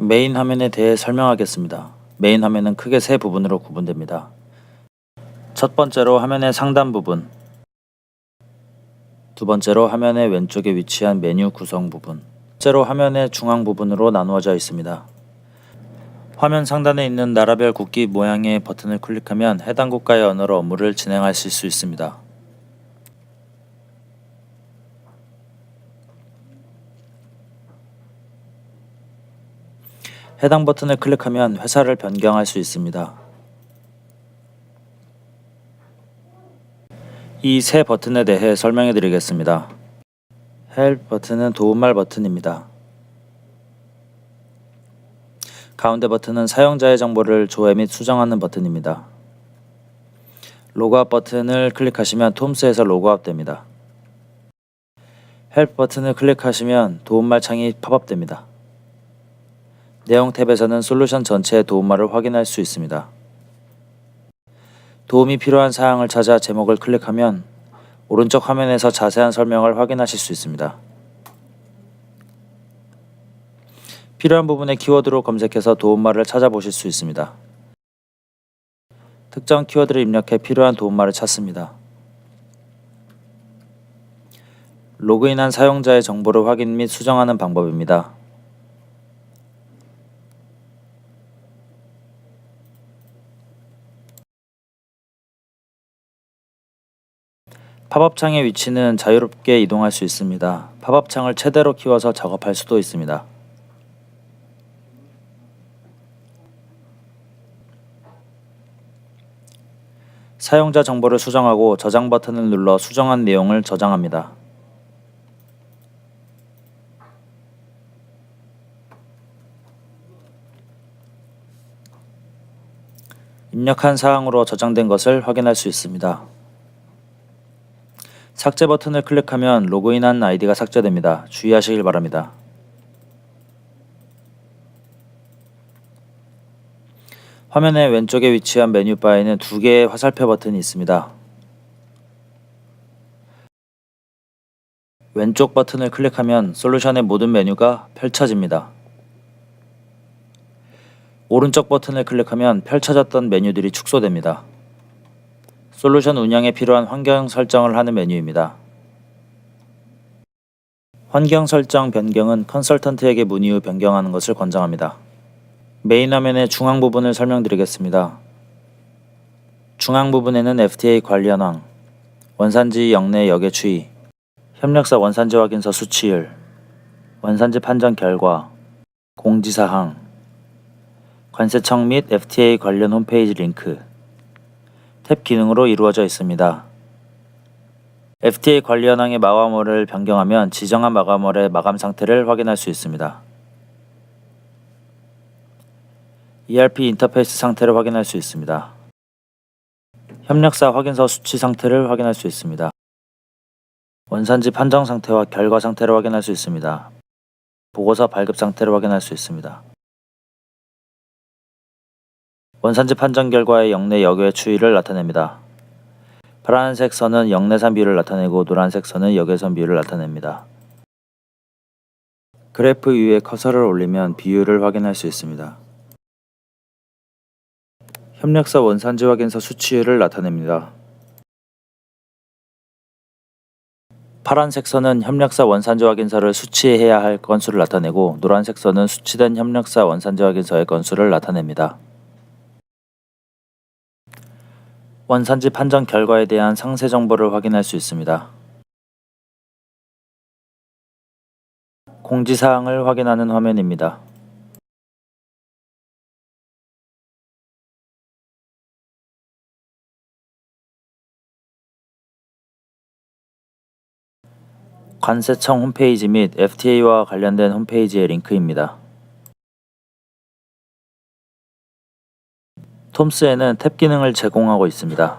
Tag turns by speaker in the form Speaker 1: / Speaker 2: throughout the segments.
Speaker 1: 메인 화면에 대해 설명하겠습니다. 메인 화면은 크게 세 부분으로 구분됩니다. 첫 번째로 화면의 상단 부분, 두 번째로 화면의 왼쪽에 위치한 메뉴 구성 부분, 째로 화면의 중앙 부분으로 나누어져 있습니다. 화면 상단에 있는 나라별 국기 모양의 버튼을 클릭하면 해당 국가의 언어로 업무를 진행하실 수 있습니다. 해당 버튼을 클릭하면 회사를 변경할 수 있습니다. 이 세 버튼에 대해 설명해 드리겠습니다. Help 버튼은 도움말 버튼입니다. 가운데 버튼은 사용자의 정보를 조회 및 수정하는 버튼입니다. 로그아웃 버튼을 클릭하시면 톰스에서 로그아웃 됩니다. Help 버튼을 클릭하시면 도움말 창이 팝업됩니다. 내용 탭에서는 솔루션 전체의 도움말을 확인할 수 있습니다. 도움이 필요한 사항을 찾아 제목을 클릭하면 오른쪽 화면에서 자세한 설명을 확인하실 수 있습니다. 필요한 부분의 키워드로 검색해서 도움말을 찾아보실 수 있습니다. 특정 키워드를 입력해 필요한 도움말을 찾습니다. 로그인한 사용자의 정보를 확인 및 수정하는 방법입니다. 팝업 창의 위치는 자유롭게 이동할 수 있습니다. 팝업 창을 최대로 키워서 작업할 수도 있습니다. 사용자 정보를 수정하고 저장 버튼을 눌러 수정한 내용을 저장합니다. 입력한 사항으로 저장된 것을 확인할 수 있습니다. 삭제 버튼을 클릭하면 로그인한 아이디가 삭제됩니다. 주의하시길 바랍니다. 화면의 왼쪽에 위치한 메뉴 바에는 두 개의 화살표 버튼이 있습니다. 왼쪽 버튼을 클릭하면 솔루션의 모든 메뉴가 펼쳐집니다. 오른쪽 버튼을 클릭하면 펼쳐졌던 메뉴들이 축소됩니다. 솔루션 운영에 필요한 환경 설정을 하는 메뉴입니다. 환경 설정 변경은 컨설턴트에게 문의 후 변경하는 것을 권장합니다. 메인 화면의 중앙 부분을 설명드리겠습니다. 중앙 부분에는 FTA 관리 현황, 원산지 영내 역의 추이, 협력사 원산지 확인서 수치율, 원산지 판정 결과, 공지사항, 관세청 및 FTA 관련 홈페이지 링크, 탭 기능으로 이루어져 있습니다. FTA 관리 현황의 마감월을 변경하면 지정한 마감월의 마감 상태를 확인할 수 있습니다. ERP 인터페이스 상태를 확인할 수 있습니다. 협력사 확인서 수치 상태를 확인할 수 있습니다. 원산지 판정 상태와 결과 상태를 확인할 수 있습니다. 보고서 발급 상태를 확인할 수 있습니다. 원산지 판정 결과의 영내 역외 추이를 나타냅니다. 파란색 선은 역내산 비율을 나타내고 노란색 선은 역외선 비율을 나타냅니다. 그래프 위에 커서를 올리면 비율을 확인할 수 있습니다. 협력사 원산지 확인서 수치율을 나타냅니다. 파란색 선은 협력사 원산지 확인서를 수치해야 할 건수를 나타내고 노란색 선은 수치된 협력사 원산지 확인서의 건수를 나타냅니다. 원산지 판정 결과에 대한 상세 정보를 확인할 수 있습니다. 공지사항을 확인하는 화면입니다. 관세청 홈페이지 및 FTA와 관련된 홈페이지의 링크입니다. 톰스에는 탭 기능을 제공하고 있습니다.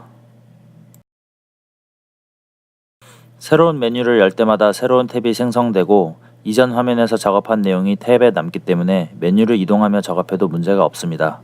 Speaker 1: 새로운 메뉴를 열 때마다 새로운 탭이 생성되고 이전 화면에서 작업한 내용이 탭에 남기 때문에 메뉴를 이동하며 작업해도 문제가 없습니다.